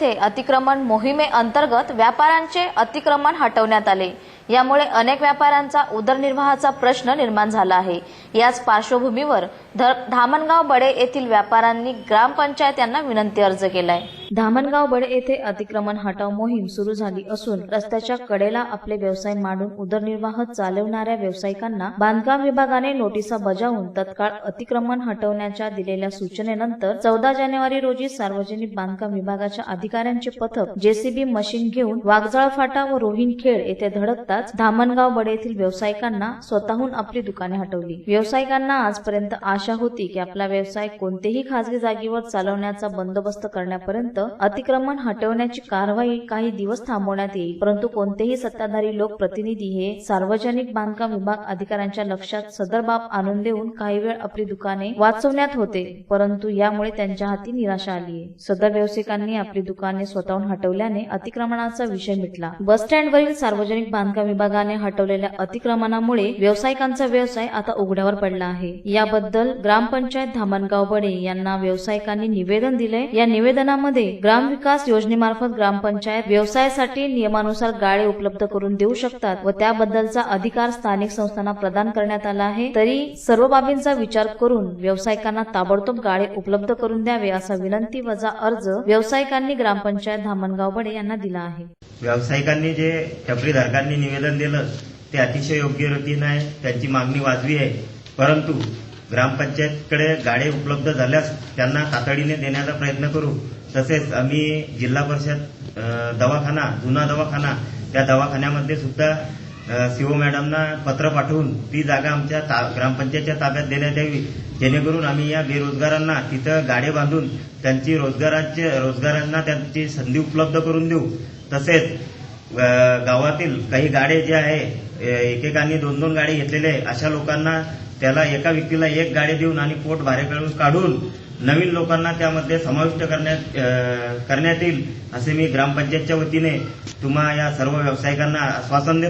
येथे अतिक्रमण मोहिमेअंतर्गत व्यापाऱ्यांचे अतिक्रमण हटवण्यात आले. यामुळे अनेक व्यापाऱ्यांचा उदरनिर्वाहाचा प्रश्न निर्माण झाला आहे. याच पार्श्वभूमीवर ध- धामणगाव बडे येथील व्यापाऱ्यांनी ग्रामपंचायत यांना विनंती अर्ज केलाय. धामणगाव बडे येथे अतिक्रमण हटाव मोहीम सुरू झाली असून रस्त्याच्या कडेला आपले व्यवसाय मांडून उदरनिर्वाह चालवणाऱ्या व्यावसायिकांना बांधकाम विभागाने नोटिसा बजावून तत्काळ अतिक्रमण हटवण्याच्या दिलेल्या सूचनेनंतर चौदा जानेवारी रोजी सार्वजनिक बांधकाम विभागाच्या अधिकाऱ्यांचे पथक जेसीबी मशीन घेऊन वाघजाळ फाटा व रोहिणखेड येथे धडकताच धामणगाव बडे येथील व्यावसायिकांना स्वतःहून आपली दुकाने हटवली. व्यावसायिकांना आजपर्यंत आशा होती की आपला व्यवसाय कोणतेही खासगी जागेवर चालवण्याचा बंदोबस्त करण्यापर्यंत अतिक्रमण हटवण्याची कारवाई काही दिवस थांबवण्यात येईल. परंतु कोणतेही सत्ताधारी लोकप्रतिनिधी हे सार्वजनिक बांधकाम विभाग अधिकाऱ्यांच्या लक्षात सदर बाब आणून देऊन काही वेळ आपली दुकाने वाचवण्यात होते. परंतु यामुळे त्यांच्या हाती निराशा आली सदर व्यावसायिकांनी आपली दुकाने स्वतःहून हटवल्याने अतिक्रमणाचा विषय मिटला. बस स्टँडवरील सार्वजनिक बांधकाम विभागाने हटवलेल्या अतिक्रमणामुळे व्यावसायिकांचा व्यवसाय आता उघड्यावर पडला आहे. याबद्दल ग्रामपंचायत धामणगाव बडे यांना व्यावसायिकांनी निवेदन दिले या निवेदनामध्ये ग्रामविकास योजनेमार्फत ग्रामपंचायत व्यवसायासाठी नियमानुसार गाळे उपलब्ध करून देऊ शकतात व त्याबद्दलचा अधिकार स्थानिक संस्थांना प्रदान करण्यात आला आहे. तरी सर्व बाबींचा विचार करून व्यावसायिकांना ताबडतोब गाळे उपलब्ध करून द्यावे असा विनंती वजा अर्ज व्यावसायिकांनी ग्रामपंचायत धामणगाव बडे यांना दिला आहे. व्यावसायिकांनी जे टपरीधारकांनी निवेदन दिलं ते अतिशय योग्य रीतीनं आहे त्यांची मागणी वाजवी आहे. परंतु ग्रामपंचायतकडे गाडे उपलब्ध झाल्यास त्यांना तातडीने देण्याचा प्रयत्न करू. तसेच आम्ही जिल्हा परिषद दवाखाना जुना दवाखाना त्या दवाखान्यामध्ये सुद्धा सीओ मॅडमना पत्र पाठवून ती जागा आमच्या ता- ग्रामपंचायतच्या ताब्यात देण्यात यावी. जेणेकरून आम्ही या बेरोजगारांना तिथं गाडे बांधून त्यांची रोजगाराचे रोजगारांना त्यांची संधी उपलब्ध करून देऊ. तसेच गावातील काही गाडे जे आहे एकेकांनी दोन दोन गाडी घेतलेले आहे अशा लोकांना त्याला एका व्यक्तीला एक गाडी देऊन आणि पोट भारे करून काढून नवीन लोकांना त्यामध्ये समाविष्ट करण्यात करण्यात येईल असे मी ग्रामपंचायतच्या वतीने तुम्हा या सर्व व्यावसायिकांना आश्वासन देतो.